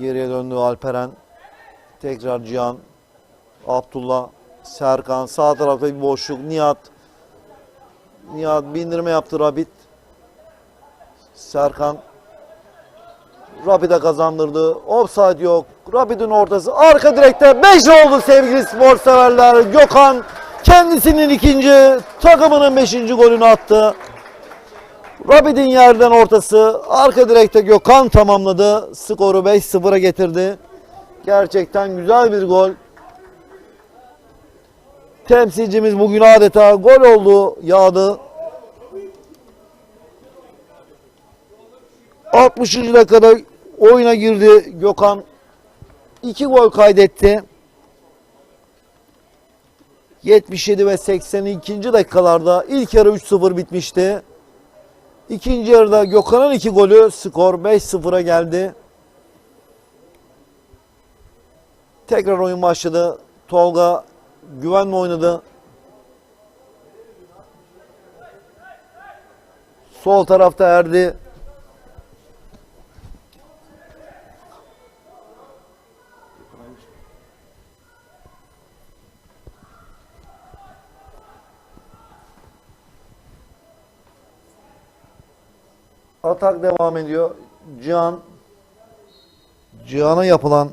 Geriye döndü Alperen. Tekrar Cihan. Abdullah. Serkan. Sağ tarafta bir boşluk. Nihat. Nihat bindirme yaptı Rabit. Serkan. Rabit'e kazandırdı. Offside yok. Rabit'in ortası. Arka direkte 5 oldu sevgili spor severler. Gökhan kendisinin ikinci, takımının 5. golünü attı. Rabid'in yerden ortası. Arka direkte Gökhan tamamladı. Skoru 5-0'a getirdi. Gerçekten güzel bir gol. Temsilcimiz bugün adeta gol oldu, yağdı. 60. dakikada oyuna girdi Gökhan. 2 gol kaydetti. 77 ve 82. dakikalarda ilk yarı 3-0 bitmişti. İkinci yarıda Gökhan'ın iki golü skor 5-0'a geldi. Tekrar oyun başladı. Tolga güvenle oynadı. Sol tarafta Erdi. Atak devam ediyor. Cihan Cihan'a yapılan